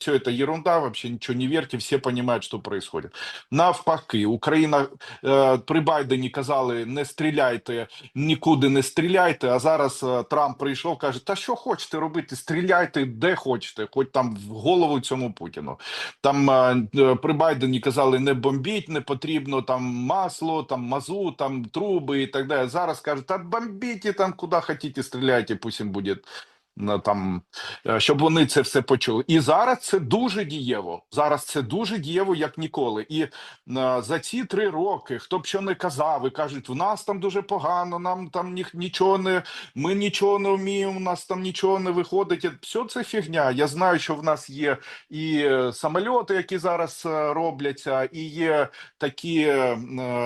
все это ерунда, вообще ничего не верьте, все понимают, что происходит. Навпаки, Україна е, при Байдені казали: не стріляйте, нікуди не стріляйте. А зараз е, Трамп прийшов, каже: Та що хочете робити? Стріляйте де хочете, хоч там в голову цьому Путіну. Там е, е, при Байдені казали: не бомбіть, не потрібно там масло, там мазу, там труби і так далі. Зараз кажуть, та бомбіть там куди хотіте, стріляйте, пусть їм буде там, е, щоб вони це все почули. І зараз це дуже дієво. Зараз це дуже дієво, як ніколи. І е, за ці три роки, хто б що не казав, і кажуть, в нас там дуже погано, нам там ні, нічого не ми нічого не вміємо, у нас там нічого не виходить. І Все це фігня. Я знаю, що в нас є і е, самольоти, які зараз е, робляться, і є такі е,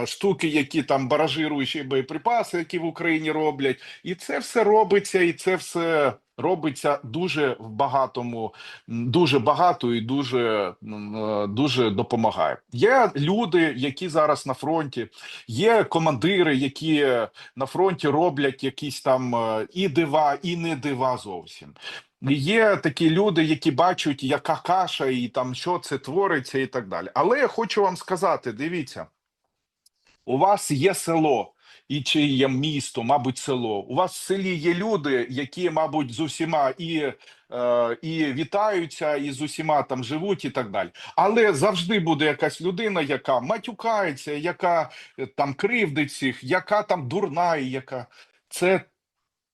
штуки, які там баражируючі боєприпаси, які в Україні роблять, і це все робиться, і це все робиться дуже в багатому, дуже багато і дуже, е, дуже допомагає. Є люди, які зараз на фронті, є командири, які на фронті роблять якісь там е, і дива, і не дива зовсім. Є такі люди, які бачать, яка каша, і там що це твориться, і так далі. Але я хочу вам сказати: дивіться, у вас є село. І чи є місто, мабуть, село. У вас в селі є люди, які, мабуть, з усіма і, е, і вітаються, і з усіма там живуть, і так далі. Але завжди буде якась людина, яка матюкається, яка е, там кривдить всіх, яка там дурна, і яка це,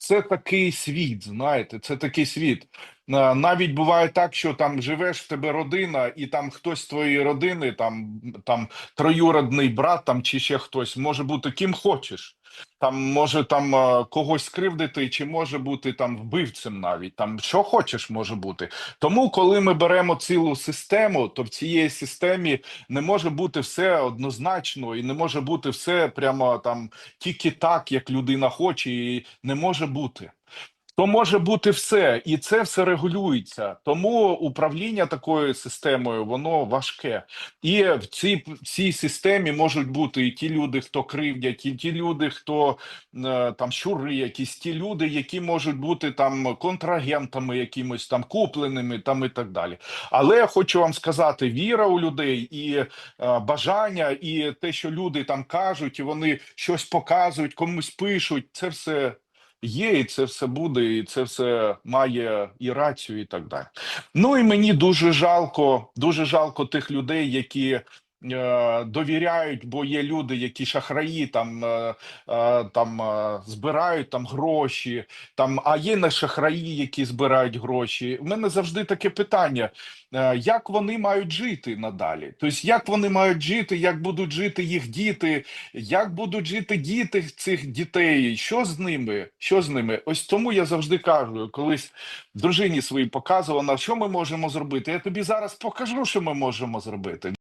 це такий світ, знаєте, це такий світ. Е, Навіть буває так, що там живеш в тебе родина, і там хтось з твоєї родини, там, там троюродний брат, там чи ще хтось може бути ким хочеш. Там може там е, когось скривдити, чи може бути там вбивцем навіть там що хочеш може бути. Тому, коли ми беремо цілу систему, то в цієї системі не може бути все однозначно, і не може бути все прямо там тільки так, як людина хоче, і не може бути. То може бути все, і це все регулюється. Тому управління такою системою воно важке. І в цій, цій системі можуть бути і ті люди, хто кривдять, і ті люди, хто е, там щури, якісь ті люди, які можуть бути там контрагентами, якимось там купленими, там і так далі. Але я хочу вам сказати: віра у людей і е, бажання, і те, що люди там кажуть, і вони щось показують, комусь пишуть, це все. Є, і це все буде, і це все має і рацію, і так далі. Ну і мені дуже жалко, дуже жалко тих людей, які довіряють, бо є люди, які шахраї там, е, е, там е, збирають там гроші, там, а є не шахраї, які збирають гроші. У мене завжди таке питання: е, як вони мають жити надалі? Тобто, як вони мають жити, як будуть жити їх діти, як будуть жити діти цих дітей? Що з ними? Що з ними? Ось тому я завжди кажу, колись дружині своїй показувала, що ми можемо зробити. Я тобі зараз покажу, що ми можемо зробити.